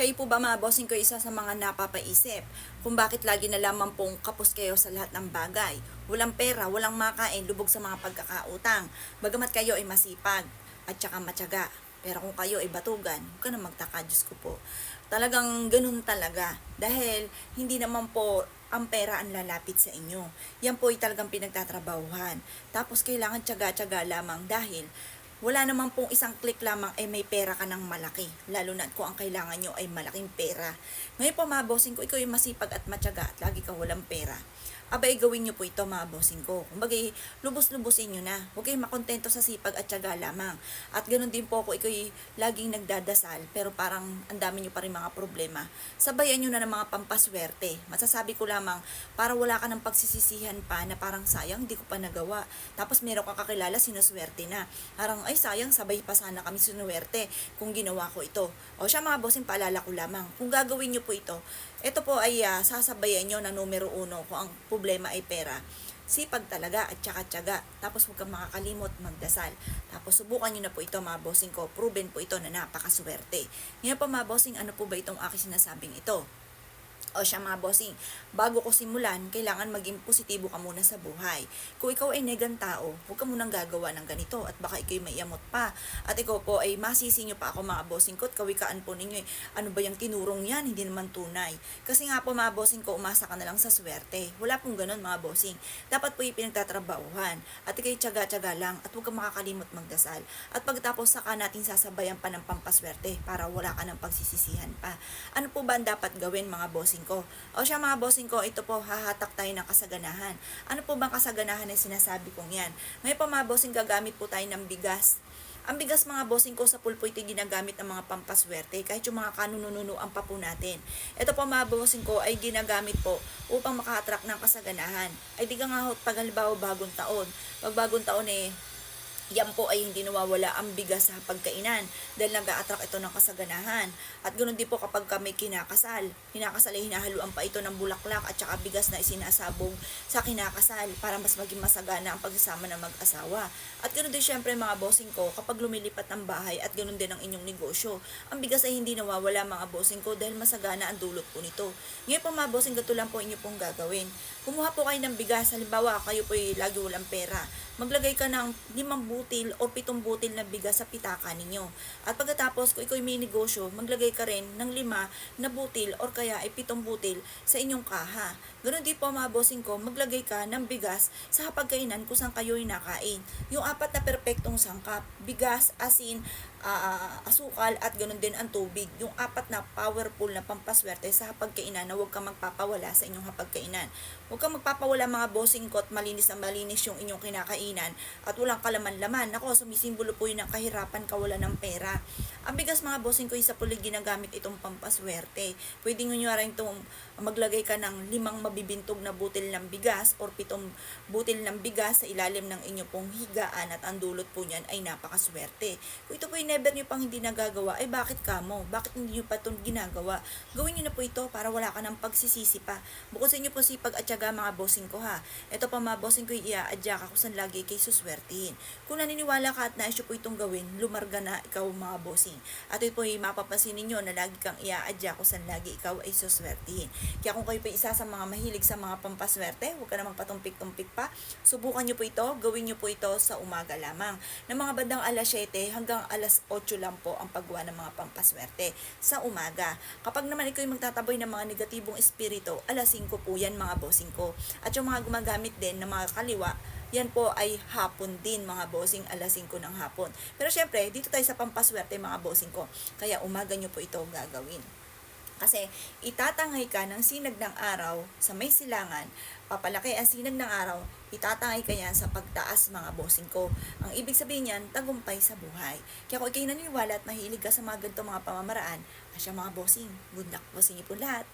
Kayo po ba mga bossing ko isa sa mga napapaisip kung bakit lagi na lamang pong kapos kayo sa lahat ng bagay. Walang pera, walang makain, lubog sa mga pagkakautang. Bagamat kayo ay masipag at saka matyaga. Pero kung kayo ay batugan, huwag ka na magtaka, Diyos ko po. Talagang ganun talaga. Dahil hindi naman po ang pera ang lalapit sa inyo. Yan po ay talagang pinagtatrabahuhan. Tapos kailangan tyaga-tyaga lamang dahil wala naman pong isang click lamang ay may pera ka ng malaki. Lalo na kung ang kailangan nyo ay malaking pera. Ngayon po mga bossing ko, ikaw yung masipag at matyaga at lagi kang walang pera. Abay, gawin nyo po ito mga bossing ko. Kumbaga, lubos-lubusin nyo na. Huwag kayong makontento sa sipag at tyaga lamang. At ganun din po ako, ikaw laging nagdadasal, pero parang ang dami nyo pa rin mga problema. Sabayan nyo na ng mga pampaswerte. Masasabi ko lamang, para wala ka ng pagsisisihan pa na parang sayang, di ko pa nagawa. Tapos meron ka kakilala, sinuswerte na. Parang, ay sayang, sabay pa sana kami sinuwerte kung ginawa ko ito. O siya mga bossing, paalala ko lamang. Kung gagawin nyo po ito, ito po ay ah, sasabayan nyo na numero uno kung ang problema ay pera. Sipag talaga at saka tiyaga. Tapos huwag kang makakalimot magdasal. Tapos subukan nyo na po ito mga bossing ko. Proven po ito na napakaswerte. Ngayon po mga bossing, ano po ba itong aking sinasabing ito? O siya mga bossing, bago ko simulan, kailangan maging positibo ka muna sa buhay. Kung ikaw ay negang tao, huwag ka munang gagawa ng ganito at baka ikaw ay maiamot pa. At ikaw po ay masisi nyo pa ako mga bossing ko at kawikaan po ninyo eh, ano ba yung tinurong yan, hindi naman tunay. Kasi nga po mga bossing ko, umasa ka na lang sa swerte. Wala pong ganun mga bossing. Dapat po yung pinagtatrabahuhan at ikay tiyaga-tiyaga lang at huwag kang makakalimot magdasal. At pagtapos saka natin sasabayan pa ng pampaswerte para wala ka ng pagsisisihan pa. Ano po ba ang dapat gawin mga bossing ko? O siya mga bossing ko, ito po hahatak tayo ng kasaganahan. Ano po bang kasaganahan na sinasabi kong yan? Ngayon po mga bossing gagamit po tayo ng bigas. Ang bigas mga bossing ko sa pulpo ito ginagamit ng mga pampaswerte kahit yung mga kanununuan pa po natin. Ito po mga bossing ko ay ginagamit po upang maka-attract ng kasaganahan. Ay di ka nga pag halimbawa bagong taon. Pag bagong taon eh, yan po ay hindi nawawala ang bigas sa pagkainan dahil nag-a-attract ito ng kasaganahan. At ganoon din po kapag kami kinakasal. Kinakasal ay hinahaluan pa ito ng bulaklak at saka bigas na isinasabog sa kinakasal para mas maging masagana ang pagsasama ng mag-asawa. At ganoon din syempre mga bossing ko kapag lumilipat ng bahay at ganoon din ang inyong negosyo. Ang bigas ay hindi nawawala mga bossing ko dahil masagana ang dulot po nito. Ngayon po mga bossing, gato lang po inyo pong gagawin. Kumuha po kayo ng bigas, halimbawa kayo po ay lagi walang pera. Maglagay ka ng limang butil o pitong butil na bigas sa pitaka ninyo. At pagkatapos, kung ikaw may negosyo, maglagay ka rin ng lima na butil or kaya ay pitong butil sa inyong kaha. Ganon din po mga bossing ko, maglagay ka ng bigas sa hapagkainan kung saan kayo nakain. Yung apat na perpektong sangkap, bigas, asin, ah, asukal at ganoon din ang tubig. Yung apat na powerful na pampaswerte sa hapagkainan na huwag kang magpapawala sa inyong hapagkainan. Huwag kang magpapawala mga bossing ko at malinis na malinis yung inyong kinakainan at walang kalaman-laman. Ako, sumisimbolo po yun ng kahirapan, kawalan ng pera. Ang bigas mga bossing ko, isa po ginagamit itong pampaswerte. Pwede nyo nyo rin itong maglagay ka ng limang mabibintog na butil ng bigas or pitong butil ng bigas sa ilalim ng inyo pong higaan at ang dulot po niyan ay napakaswerte. Ito po ay never nyo pang hindi nagagawa, ay bakit kamo? Bakit hindi nyo pa itong ginagawa? Gawin nyo na po ito para wala ka ng pagsisisi pa. Bukod sa inyo po sipag at syaga mga bossing ko ha. Ito pa mga bossing ko, i-aadya ka kung saan lagi kay suswertihin. Kung naniniwala ka at naisyo po itong gawin, lumarga na ikaw mga bossing. At ito po ay mapapansin ninyo na lagi kang i-aadya kung saan lagi ikaw ay suswertihin. Kaya kung kayo pa isa sa mga mahilig sa mga pampaswerte, huwag ka namang patumpik-tumpik pa. Subukan nyo po ito, gawin nyo po ito sa umaga lamang. Ng mga bandang alas 7 hanggang alas 8 lang po ang paggawa ng mga pampaswerte sa umaga. Kapag naman ikaw yung magtataboy ng mga negatibong espiritu, alas 5 po yan mga bossing ko. At yung mga gumagamit din ng mga kaliwa, yan po ay hapon din mga bossing alas 5 ng hapon. Pero syempre, dito tayo sa pampaswerte mga bossing ko. Kaya umaga nyo po ito gagawin. Kasi itatangay ka ng sinag ng araw sa may silangan, papalaki ang sinag ng araw, itatangay ka yan sa pagtaas mga bossing ko. Ang ibig sabihin yan, tagumpay sa buhay. Kaya kung ikay naniniwala at mahilig ka sa mga ganito mga pamamaraan, asya mga bossing, good luck inyo po lahat.